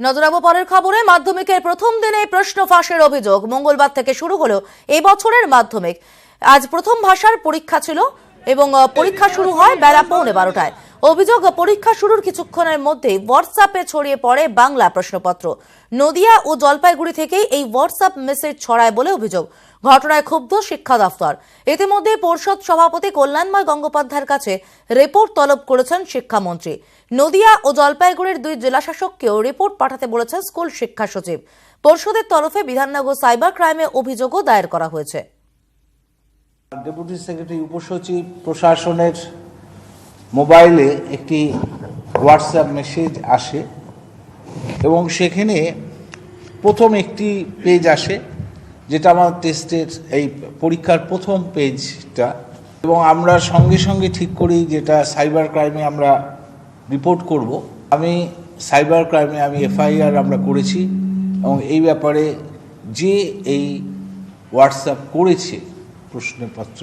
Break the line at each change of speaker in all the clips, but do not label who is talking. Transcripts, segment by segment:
নজরাবো পরের খবরে। মাধ্যমিকের প্রথম দিনে প্রশ্ন ফাঁসের অভিযোগ। মঙ্গলবার থেকে শুরু হলো এই বছরের মাধ্যমিক। আজ প্রথম ভাষার পরীক্ষা ছিল এবং পরীক্ষা শুরু হয় বেলা পৌনে বারোটায়। অভিযোগ পরীক্ষা শুরুর কিছুক্ষণের মধ্যেই হোয়াটসঅ্যাপে ছড়িয়ে পড়ে বাংলা প্রশ্নপত্র। নদিয়া ও জলপাইগুড়ি থেকেই এই হোয়াটসঅ্যাপ মেসেজ ছড়ায় বলে অভিযোগ। ঘটনায় ক্ষুব্ধ শিক্ষা দফতর। ইতিমধ্যে পর্ষদ সভাপতি কল্যাণময় গঙ্গোপাধ্যায়ের কাছে রিপোর্ট তলব করেছেন শিক্ষামন্ত্রী। নদিয়া ও জলপাইগুড়ির দুই জেলাশাসককেও রিপোর্ট পাঠাতে বলেছেন স্কুল শিক্ষা সচিব। পর্ষদের তরফে বিধাননগর সাইবার ক্রাইমে অভিযোগও দায়ের করা হয়েছে।
ডেপুটি সেক্রেটারি, উপসচিব, প্রশাসনের মোবাইলে একটি হোয়াটসঅ্যাপ মেসেজ আসে এবং সেখানে প্রথম একটি পেজ আসে, যেটা আমার টেস্টের এই পরীক্ষার প্রথম পেজটা। এবং আমরা সঙ্গে সঙ্গে ঠিক করি যেটা সাইবার ক্রাইমে আমরা রিপোর্ট করব। আমি সাইবার ক্রাইমে আমি এফআইআর আমরা করেছি এবং এই ব্যাপারে যে এই হোয়াটসঅ্যাপ করেছে প্রশ্নপত্র,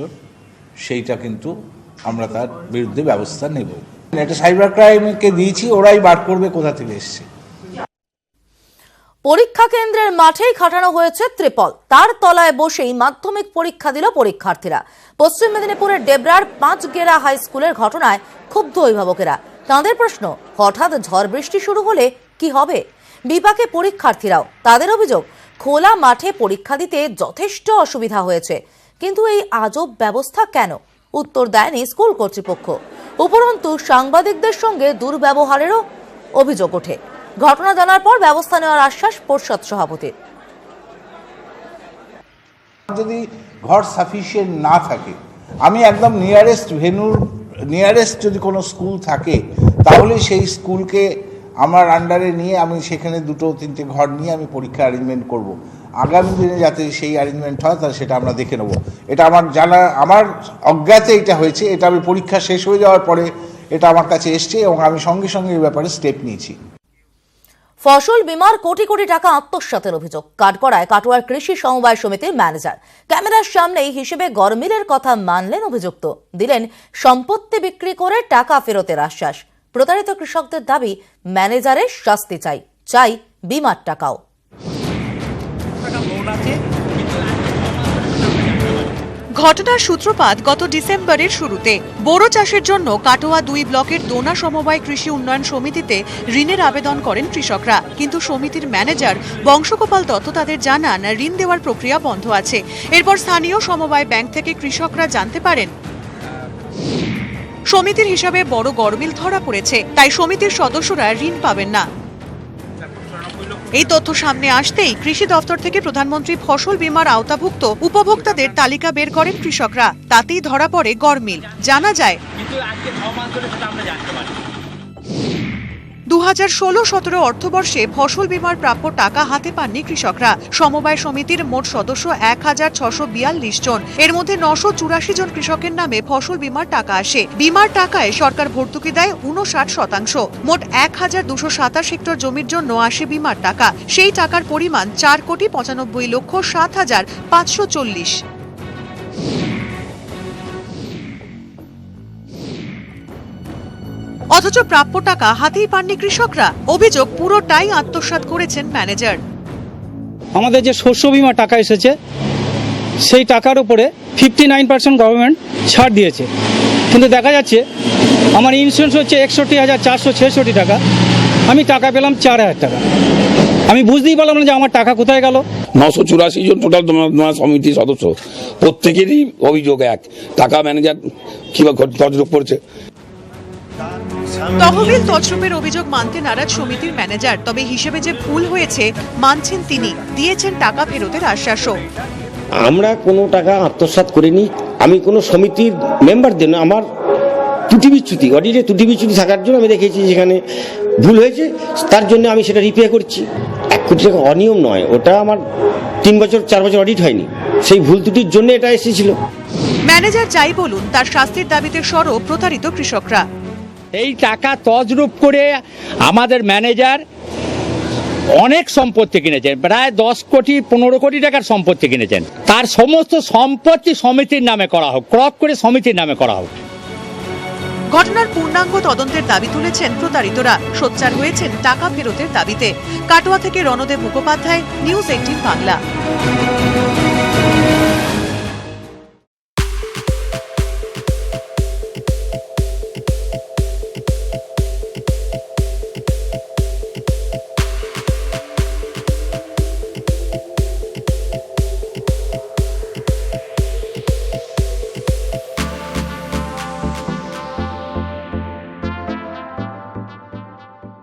সেইটা কিন্তু আমরা তার বিরুদ্ধে ব্যবস্থা নেব। এটা সাইবার ক্রাইমকে দিয়েছি, ওরাই বার করবে, কোথা থেকে এসছে?
পরীক্ষা কেন্দ্রের মাঠেই খাটানো হয়েছে ত্রিপল। তার তলায় বসেই মাধ্যমিক পরীক্ষা দিল পরীক্ষার্থীরা। পশ্চিম মেদিনীপুরের ডেবরার পাঁচগেরা হাই স্কুলের ঘটনায় ক্ষুব্ধ অভিভাবকেরা। তাঁদের প্রশ্ন, হঠাৎ ঝড় বৃষ্টি শুরু হলে কি হবে? বিপাকে পরীক্ষার্থীরাও। তাদের অভিযোগ, খোলা মাঠে পরীক্ষা দিতে যথেষ্ট অসুবিধা হয়েছে। কিন্তু এই আজব ব্যবস্থা কেন? উত্তর দেয়নি স্কুল কর্তৃপক্ষ। উপরন্তু সাংবাদিকদের সঙ্গে দুর্ব্যবহারেরও অভিযোগ ওঠে। ঘটনা জানার পর ব্যবস্থা নেওয়ার আশ্বাস পর্ষদ সভাপতির।
যদি ঘর সাফিসিয়েন্ট না থাকে, আমি একদম নিয়ারেস্ট ভেনুর নিয়ারেস্ট যদি কোনো স্কুল থাকে, তাহলে সেই স্কুলকে আমার আন্ডারে নিয়ে আমি সেখানে দুটো, তিনটে ঘর নিয়ে আমি পরীক্ষা অ্যারেঞ্জমেন্ট করব। আগামী দিনে যাতে সেই অ্যারেঞ্জমেন্ট হয়, তাহলে সেটা আমরা দেখে নেব। এটা আমার জানা, আমার অজ্ঞাতে এটা হয়েছে, এটা আমি পরীক্ষা শেষ হয়ে যাওয়ার পরে এটা আমার কাছে এসছে এবং আমি সঙ্গে সঙ্গে এই ব্যাপারে স্টেপ নিয়েছি।
ফসল বিমার কোটি কোটি টাকা আত্মসাতের অভিযোগ। কাঠগড়ায় কাটোয়ার কৃষি সমবায় সমিতির ম্যানেজার ক্যামেরার সামনেই হিসেবে গরমিলের কথা মানলেন অভিযুক্ত। দিলেন, সম্পত্তি বিক্রি করে টাকা ফেরতের আশ্বাস। প্রতারিত কৃষকদের দাবি ম্যানেজারের শাস্তি চাই চাই বিমার টাকাও।
ঘটনার সূত্রপাত গত ডিসেম্বরের শুরুতে। বোরো চাষের জন্য কাটোয়া দুই ব্লকের দোনা সমবায় কৃষি উন্নয়ন সমিতিতে ঋণের আবেদন করেন কৃষকরা। কিন্তু সমিতির ম্যানেজার বংশগোপাল দত্ত তাদের জানান, ঋণ দেওয়ার প্রক্রিয়া বন্ধ আছে। এরপর স্থানীয় সমবায় ব্যাংক থেকে কৃষকরা জানতে পারেন। সমিতির হিসাবে বড় গরমিল ধরা পড়েছে, তাই সমিতির সদস্যরা ঋণ পাবেন না। এই তথ্য সামনে আসতেই কৃষি দপ্তর থেকে প্রধানমন্ত্রী ফসল বীমার আওতাভুক্ত উপভোক্তাদের তালিকা বের করেন কৃষকরা। তাতেই ধরা পড়ে গরমিল জানা যায়
কিন্তু আজকে ছ মাস ধরে আমরা জানতে পারি
দু হাজার ষোলো সতেরো অর্থবর্ষে ফসল বীমার প্রাপ্য টাকা হাতে পাননি কৃষকরা। সমবায় সমিতির মোট সদস্য এক হাজার ছশো বিয়াল্লিশ জন। এর মধ্যে নশো চুরাশি জন কৃষকের নামে ফসল বীমার টাকা আসে। বীমার টাকায় সরকার ভর্তুকি দেয় উনষাট শতাংশ। মোট এক হাজার দুশো সাতাশ হেক্টর জমির জন্য আসে বীমার টাকা। সেই টাকার পরিমাণ চার কোটি পঁচানব্বই লক্ষ সাত হাজার পাঁচশো চল্লিশ। অথচ প্রাপ্য টাকা হাতেই পাননি কৃষকরা। অভিযোগ পুরোটাই আত্মসাৎ করেছেন ম্যানেজার।
আমাদের যে শস্য বিমা টাকা এসেছে সেই টাকার উপরে ফিফটি নাইন পার্সেন্ট গভর্নমেন্ট ছাড় দিয়েছে। কিন্তু দেখা যাচ্ছে আমার ইন্স্যুরেন্স হচ্ছে একষট্টি হাজার চারশো ছেষট্টি টাকা। আমি টাকা পেলাম চার হাজার টাকা। আমি বুঝতেই পারলাম না যে আমার টাকা কোথায় গেল।
নশো চুরাশি জন টোটাল সমিতির সদস্য। প্রত্যেকেরই অভিযোগ এক। টাকা ম্যানেজার কিংবা তজরূপ করছে?
তহবিল তছরূপের অভিযোগ মানতে নারাজ সমিতির ম্যানেজার তবে হিসেবে যে ভুল হয়েছে মানছেন তিনি। দিয়েছেন টাকা ফেরতের আশ্বাসও।
আমরা কোনো টাকা আত্মসাৎ করিনি। আমি কোনো সমিতির মেম্বারদের না। আমার ত্রুটি বিচ্যুতি অডিটে ত্রুটি বিচ্যুতি থাকার জন্য আমি দেখেছি যেখানে ভুল হয়েছে। তার জন্য আমি সেটা রিপেয়ার করছি। এক কোটি টাকা অনিয়ম নয়। ওটা আমার তিন বছর চার বছর অডিট হয়নি। সেই ভুল ত্রুটির জন্য এটা এসেছিল।
ম্যানেজার যাই বলুন তার শাস্তির দাবিতে সরব প্রতারিত কৃষকরা।
এই টাকা তজরূপ করে আমাদের ম্যানেজার অনেক সম্পত্তি কিনেছেন, প্রায় দশ কোটি, পনেরো কোটি টাকার সম্পত্তি কিনেছেন। তার সমস্ত সম্পত্তি সমিতির নামে করা হোক, ক্রপ করে সমিতির নামে করা হোক।
ঘটনার পূর্ণাঙ্গ তদন্তের দাবি তুলেছেন প্রতারিতরা। সোচ্চার হয়েছেন টাকা ফেরতের দাবিতে। কাটোয়া থেকে রণদেব মুখোপাধ্যায়, নিউজ এইটিন বাংলা।